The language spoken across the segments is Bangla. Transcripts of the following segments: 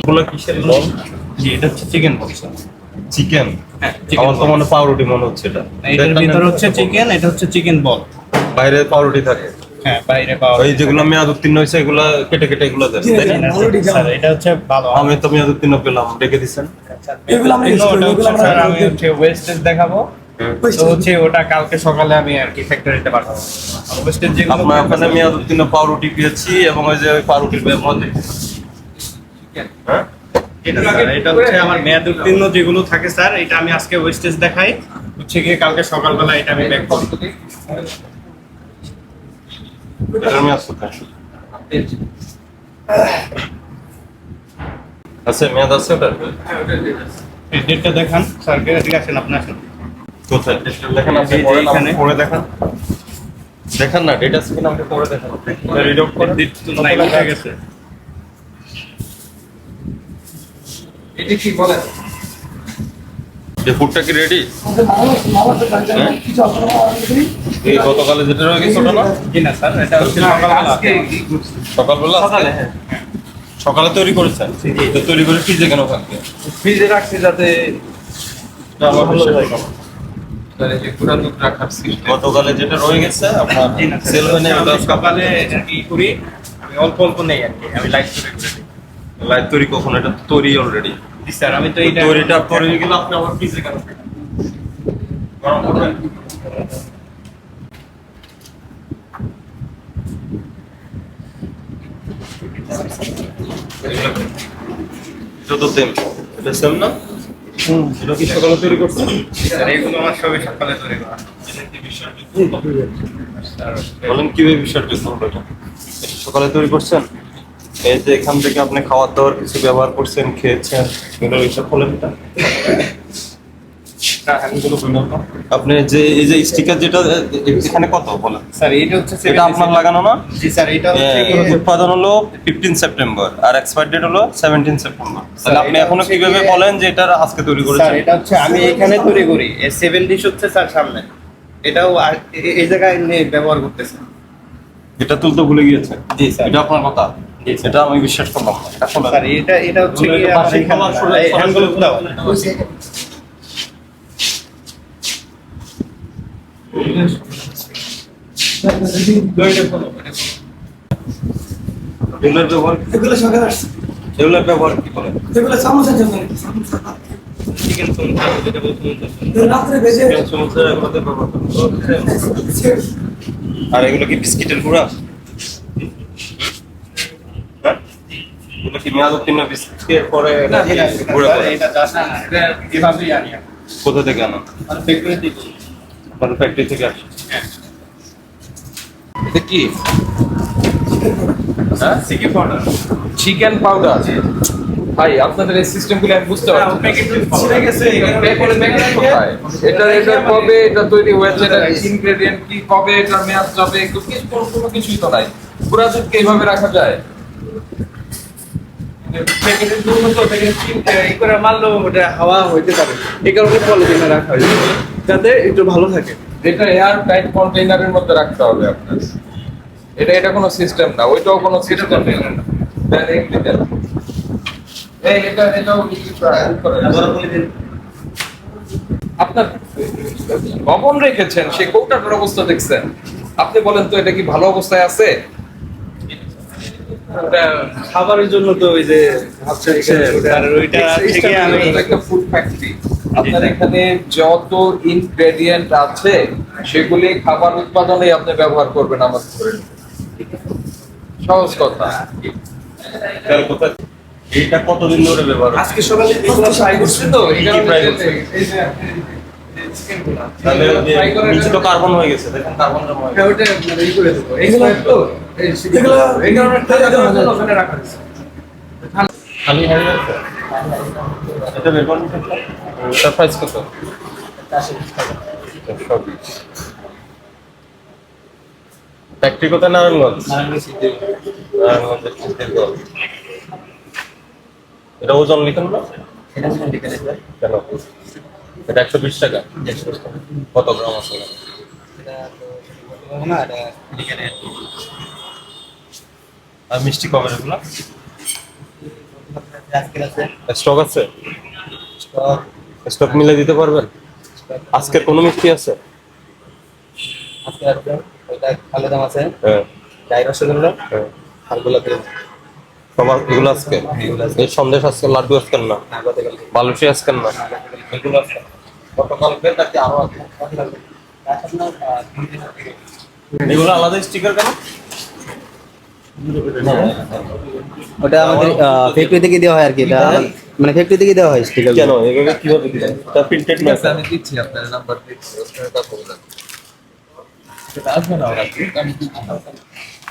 এগুলো কিসের বল? জি এটা হচ্ছে চিকেন বক্স চিকেন হ্যাঁ আমার তো মনে পাউরুটি মনে হচ্ছে এটা। এটার ভিতর হচ্ছে চিকেন এটা হচ্ছে চিকেন বল বাইরে পাউরুটি থাকে? হ্যাঁ বাইরে পাওয়া ওই যেগুলো মেয়াদ উত্তীর্ণ হয়েছে এগুলো কেটে কেটে এগুলো দেন। এটা হচ্ছে ভালো। আমি তো মেয়াদ উত্তীর্ণ পেলাম রেখে দিচ্ছেন এগুলো আমরা ওয়েস্টেজ দেখাবো। তো হচ্ছে ওটা কালকে সকালে আমি আর কি ফ্যাক্টরিতে পাঠাবো। ওয়েস্টেজ যেগুলো আপনার ওখানে মেয়াদ উত্তীর্ণ পাউরুটি পেয়েছি এবং ওই যে ওই পাউরুটির ব্যবহার। হ্যাঁ? এটা হচ্ছে আমার মেয়াদ উত্তীর্ণ যেগুলো থাকে স্যার এটা আমি আজকে ওয়েস্টেজ দেখাই। হচ্ছে গিয়ে কালকে সকালবেলা এটা আমি ব্যাক করি এটার মেয়াদ আছে মেয়াদ আছে ওটার? ডেটটা দেখান স্যারকে ঠিক আছেন আপনি আসেন। কোথায়? দেখেন আপনি এই যে পড়েন, এখানে। পড়ে দেখান। দেখান না ডেটা কিনা আমাকে পড়ে দেখান। রিড আউট করেন তো নাই উঠে গেছে। এটা কি বলে? যে ফুডটা কি রেডি হ্যাঁ? কিছু আপনারা আমাদের এই গতকালে যেটা রয়ে গেছে ওটা না? স্যার এটা হচ্ছে সকালবেলা। সকালে হ্যাঁ। সকালে তৈরি করেছেন? তো তৈরি করে ফ্রিজে কেন থাকবে ফ্রিজে রাখছি যাতে ভালো হয় যে পুরা দুধ রাখার সিস্টেম গতকালে যেটা রয়ে গেছে আপনার সেল হয়ে নেই ওটা সকালে এটা করি? আমি অল্প অল্প নেই আর কি আমি লাইট করে করে দিই। লাইট তৈরি কখন? এটা তৈরি অলরেডি জি স্যার আমি তো এইটা তৈরিটা তৈরি হয়ে গেলে আপনি আবার ফ্রিজে কেন গরম করবেন? এটা তো এটা সেম না? এটা কি সকালে তৈরি করছেন এগুলো আমার সবই সকালে তৈরি করা। বলেন কীভাবে বিষয়টা করব এটা? এটা সকালে তৈরি করছেন? এই যে এখান থেকে আপনি খাওয়ার দাওয়ার কিছু ব্যবহার করছেন খেয়েছেন এগুলো এইসব বলেন এটা আপনি যে এই যে স্টিকার যেটা এখানে কত বলেন? স্যার এইটা হচ্ছে এটা আপনার লাগানো না? জি স্যার এটা হচ্ছে উৎপাদন হলো ফিফটিন সেপ্টেম্বর আর এক্সপায়ার ডেট হলো সেভেন্টিন সেপ্টেম্বর তাহলে আপনি এখনও কীভাবে বলেন যে এটা আজকে তৈরি স্যার এটা হচ্ছে আমি এখানে তৈরি করি। সেভেন ডিশ হচ্ছে স্যার সামনে। এটাও এই জায়গায় নিয়ে ব্যবহার করতেছে। এটা তুলতে ভুলে গিয়েছে জি স্যার এটা আপনার কথা? এটা আমি বিশ্বাস করলাম এটা এটা এটা হচ্ছে কি এটা পাশে খোলা, সরে- সরে- হ্যান্ডগুলো দাও এগুলোর ব্যবহার এগুলো সকালে আসছে। এগুলোর ব্যবহার কি বলেন? এগুলো চামচের জন্য। আর কি, চামচের ভাত। চিকেন সমুচা যেটা বলতে এগুলো রাত্রে ভেজে চিকেন এগুলোতে ব্যবহার আর এগুলো কি বিস্কিটের গুঁড়া? হ্যাঁ? এগুলো কি মেয়াদ উত্তীর্ণ বিস্কিটের পরে গুঁড়া কোথা থেকে আনো? আর ফ্যাক্টরি থেকে। আপনার ফ্যাক্টরি থেকে আসে। কি? হ্যাঁ? চিকেন পাউডার চিকেন পাউডার ভাই আপনাদের এই সিস্টেমগুলো আমি বুঝতে পারছি কোথায়? এটা এটা কবে এটা তৈরি হয়েছে? এটা ইনগ্রেডিয়েন্ট কি কবে এটা মেয়াদ যাবে? কোনো- কিছুই তো নাই। পুরা দুধকে এইভাবে রাখা যায়? এই কারণে পলিথিনে রাখা হয়েছে। যাতে একটু ভালো থাকে। এটা এয়ার টাইট কন্টেইনারের মধ্যে রাখতে হবে আপনার এটা এটা কোনো সিস্টেম না ওইটাও কোনো সিস্টেম না। ডাইরেক্টলি দেন এই এটা এটাও। আপনার লবণ রেখেছেন সেই কৌটাটার অবস্থা দেখছেন? আপনি বলেন তো এটা কি ভালো অবস্থায় আছে? খাবারের জন্য তো ওই যে থেকে আমি একটা ফুড ফ্যাক্টরি আপনার এখানে যত ইনগ্রেডিয়েন্ট আছে সেগুলি খাবার উৎপাদনে আপনি ব্যবহার করবেন আমার ধরে। সহজ কথা। এইটা কতদিন ধরে ব্যবহার? আজকে সকালে এগুলো ট্রাই করছেন তো এই কি কারণে try যে- করছেন? এই যে আপনি এই চিকেনগুলো তাহলে ওই যে try করার নিচে তো কার্বন হয়ে গেছে দেখেন কার্বন জমা হয়ে গেছে। হ্যাঁ, ওটা মানে ই করে দেবো। এগুলো তো। এগুলো এই কারণে ঠান্ডা দেওয়ার জন্য ওখানে রাখা হয়েছে। খালি হয়ে গেছে এটা বের করুন এটার প্রাইস কত ফ্যাক্টরি কোথায়? নারায়ণগঞ্জ। নারায়ণগঞ্জের চিত্তিরগঞ্জ এটা ওজন লিখেন না? কেন? এটা একশো বিশ টাকা। কত গ্রাম আছে আর মিষ্টি কবে এগুলো? স্টক আছে? স্টক। মিলে দিতে পারবেন? আজকের কোনো মিষ্টি আছে? আজকে ওইটা ভালো দাম আছে। হ্যাঁ। ডাই রসগোল্লা হ্যাঁ। আর গোলাপি সবার এগুলো আজকে? এই সন্দেশ আজকে লাড্ডু আজকের না? না বালুশি আজকের না? এগুলো গতকালকে নাকি আরও এগুলো আলাদা স্টিকার কেন? ওটা আমাদের ফ্যাক্টরি থেকে দেওয়া হয় আর কি। এটা মানে ফ্যাক্টরি থেকে দেওয়া হয় স্টিকার কেন? এভাবে কীভাবে দিলেন? প্রিন্টেড না আমি দিচ্ছি আপনার নাম্বার দিচ্ছি। সেটা আসবে না ওরা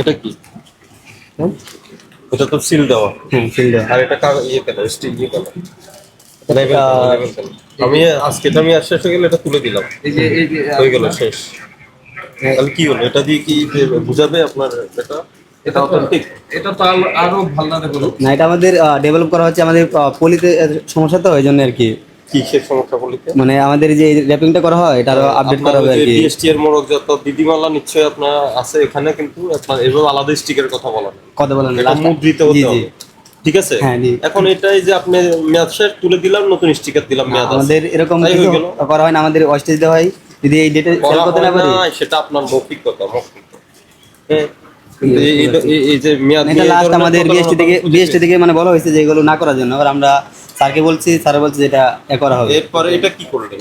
এটা কি? এটা তো সিল দেওয়া। হ্যাঁ ফিল দেওয়া। আর এটা কাগজ ইয়ে কেন স্টিল ইয়ে কেন, আমি আজকে আমি শেষ হয়ে গেলে এটা তুলে দিলাম। এই যে এই হয়ে গেল শেষ। তাহলে কি হলো? এটা দিয়ে কি বুঝাবে আপনার এটা? এটা অথেন্টিক এটা তো আরও আরও ভালো না না এটা আমাদের ডেভেলপ করা হচ্ছে আমাদের পলিতে সমস্যা তো ওই জন্য আর কি। মানে আমাদের যে র্যাপিংটা করা হয় এটা আরও আপডেট করা হবে আর কি। বিএসটি এর মোড়ক যত দিদিমালা নিশ্চয়ই আপনার আছে এখানে কিন্তু আপনার এভাবে আলাদা স্টিকের কথা বলা এটা মুদ্রিত হতে হবে। ঠিক আছে? হ্যাঁ, এখন এটাই যে আপনি শেষ তুলে দিলাম নতুন স্টিকার দিলাম মেয়াদ আমাদের এরকম। করা হয় না আমাদের ওয়েস্টেজ দেওয়া হয়। যদি এই ডেটে সেল করতে না পারি। সেটা আপনার মৌখিক কথা মৌখিক হ্যাঁ, এই- যে মেয়াদ এটা লাস্ট আমাদের বিএসটি থেকে বিএসটি থেকে মানে বলা হয়েছে যে এগুলো না করার জন্য। এবার আমরা স্যারকে বলছি স্যার বলছে এটা এ করা হবে। এরপরে এটা কি করলেন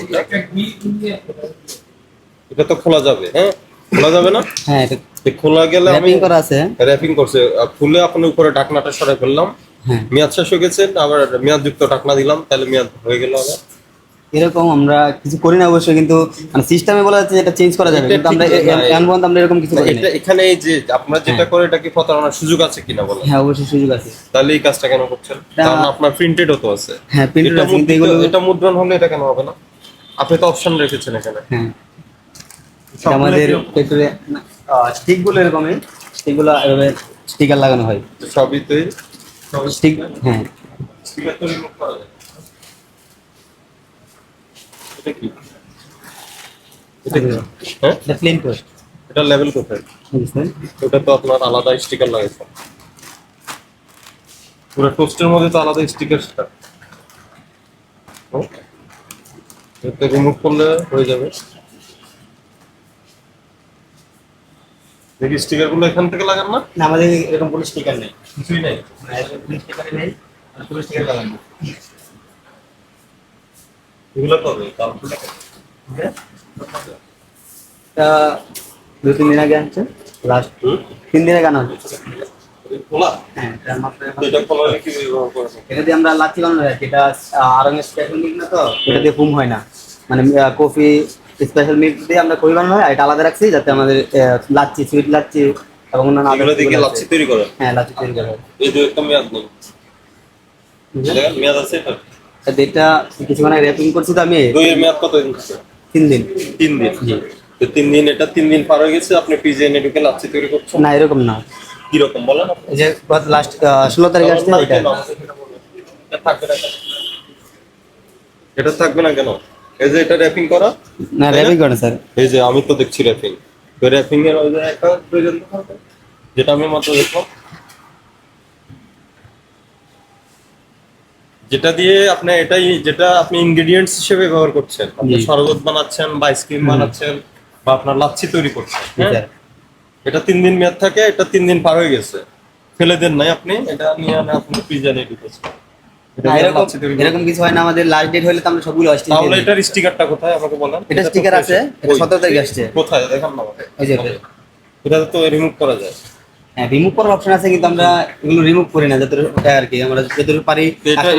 এটা তো খোলা যাবে হ্যাঁ? খোলা যাবে না? হ্যাঁ এটা খোলা গেলে আমি র্যাপিং করা আছে। র্যাপিং করছে। খুলে আপনি উপরে ঢাকনাটা সরাই ফেললাম। হ্যাঁ। মেয়াদ শেষ হয়ে গেছে আবার মেয়াদ যুক্ত ঢাকনা দিলাম তাহলে মেয়াদ হয়ে গেল আবার। এরকম আমরা কিছু করি না অবশ্যই কিন্তু মানে সিস্টেমে বলা যাচ্ছে এটা চেঞ্জ করা যাবে এটা কিন্তু আমরা ঠিক এ- না, এ- এখন পর্যন্ত আমরা এরকম কিছু করি এটা এখানে এই যে আপনারা যেটা করে এটা কি প্রতারণার সুযোগ আছে কিনা বলেন? হ্যাঁ অবশ্যই সুযোগ আছে। তাহলে এই কাজটা কেন করছেন? কারণ আপনার প্রিন্টেড তো আছে। হ্যাঁ প্রিন্টার এটা আছে কিন্তু এগুলো এটা মুদ্রণ হলে এটা কেন হবে না? আপনি তো অপশন রেখেছেন এখানে। হ্যাঁ। এটা আমাদের পেট্রোলে স্টিকগুলো এরকমই? স্টিকগুলো এভাবে স্টিকার লাগানো হয়। তো সবই তো সবই স্টিক হ্যাঁ। স্টিকার তো রিমুভ করা যায়? এটা কি? এটা হ্যাঁ? এটা প্লেন পোস্ট এটা লেভেল কোথায় ওটা তো আপনার আলাদা স্টিকার লাগাইছে। পুরো টোস্টের মধ্যে তো আলাদা স্টিকার সেটা। এটা রিমুভ করলে হয়ে যাবে। দেখি স্টিকারগুলো এখান থেকে লাগান না? না আমাদের এরকম কোনো স্টিকার নেই। কিছুই নাই। স্টিকার নেই আর কোনো স্টিকার লাগানো এগুলো কবে এটা দু তিন দিন আগে আনছে লাস্ট তিন দিন আগে আনা হচ্ছে হ্যাঁ এটা এটা দিয়ে আমরা লাচ্ছি বানানো হয় এটা আরং স্পেশাল না তো? এটা দিয়ে ফুম হয় না। মানে কফি স্পেশাল মিল্ক দিয়ে আমরা কফি বানানো হয়। এটা আলাদা রাখছি যাতে আমাদের লাচ্ছি সুইট লাচ্ছি এবং অন্যান্য এগুলো লাচ্ছি তৈরি হ্যাঁ লাচ্ছি তৈরি করা হয়। এই যে একটা মেয়াদ নেই। মেয়াদ আছে এটা এটা কিছুক্ষণ র্যাপিং করছি তো আমি দইয়ের মেয়াদ কত দিন? তিন দিন। তিন দিন। জি। তো তিন দিন এটা তিন দিন পার হয়ে গেছে আপনি পিজে এনে ঢুকে লাচ্ছি তৈরি করছেন? না এরকম না। কীরকম বলেন? এই যে লাস্ট ষোলো তারিখ আসছে এটা? এটা থাকবে না কেন? এই যে এটা র্যাপিং করা? না র্যাপিং করে স্যার। এই যে আমি তো দেখছি র্যাপিং তো র্যাপিং এর ওই যে একটা প্রয়োজন যেটা আমি মাত্র দেখলাম। যেটা দিয়ে আপনি এটাই যেটা আপনি ইনগ্রেডিয়েন্টস হিসেবে ব্যবহার করছেন। আপনি। শরবত বানাচ্ছেন বা আইসক্রিম বানাচ্ছেন বা আপনার লাচ্ছি তৈরি করছেন হ্যাঁ? এটা তিন দিন মেয়াদ থাকে এটা তিন দিন পার হয়ে গেছে। ফেলে দেন নাই আপনি এটা নিয়ে আনে আপনি পিজা নিয়ে ঢুকেছেন এটা এরকম কিছু হয় না আমাদের লাস্ট ডেট হলে তো আমরা সবগুলো আসছি তাহলে এটার স্টিকারটা কোথায় আমাকে বলেন? এটা sticker আছে। এটা 17 তারিখে আসছে। কোথায়? দেখান না ওই যে এটা তো রিমুভ করা যায়। হ্যাঁ রিমুভ করার অপশন আছে কিন্তু আমরা এগুলো রিমুভ করি না যতটুকু আর কি। আমরা যতটুকু পারি এটা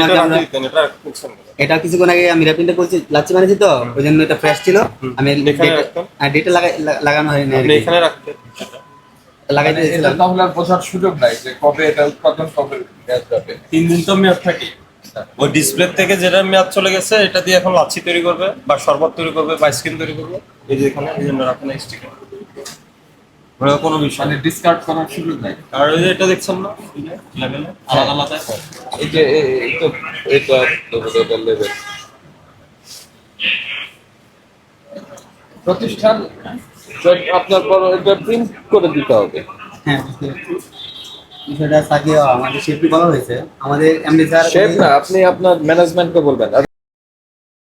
রাখতে কিছুক্ষণ আগে আমি র্যাপিংটা করছি লাচ্ছি বানিয়েছি তো ওই জন্য এটা ফ্রেশ ছিল। আমি রাখতাম? লাগাই লাগানো হয়নি আর কি। এখানে লাগাইতে মানে এটা তাহলে বোঝার সুযোগ নাই যে কবে এটা উৎপাদন কবে গ্যাস যাবে। তিন দিন তো মেয়াদ থাকে। ওই ডিসপ্লে থেকে যেটা মেয়াদ চলে গেছে এটা দিয়ে এখন লাচ্ছি তৈরি করবে বা শরবত তৈরি করবে বা আইসক্রিম তৈরি করবে। এই যে এখানে এই জন্য রাখেন স্টিকার কোনো বিষয় মানে ডিসকার্ড করার সুযোগ নাই। ওই যে এটা দেখছেন না? লেভেলে আলাদা আলাদা? এই যে এই তো এটা লেভেল প্রতিষ্ঠান আপনার পর এটা প্রিন্ট করে দিতে হবে। হ্যাঁ বিষয়টা আমাদের বলা হয়েছে। আমাদের এমডি স্যার শেফ না আপনি আপনার ম্যানেজমেন্টকে বলবেন।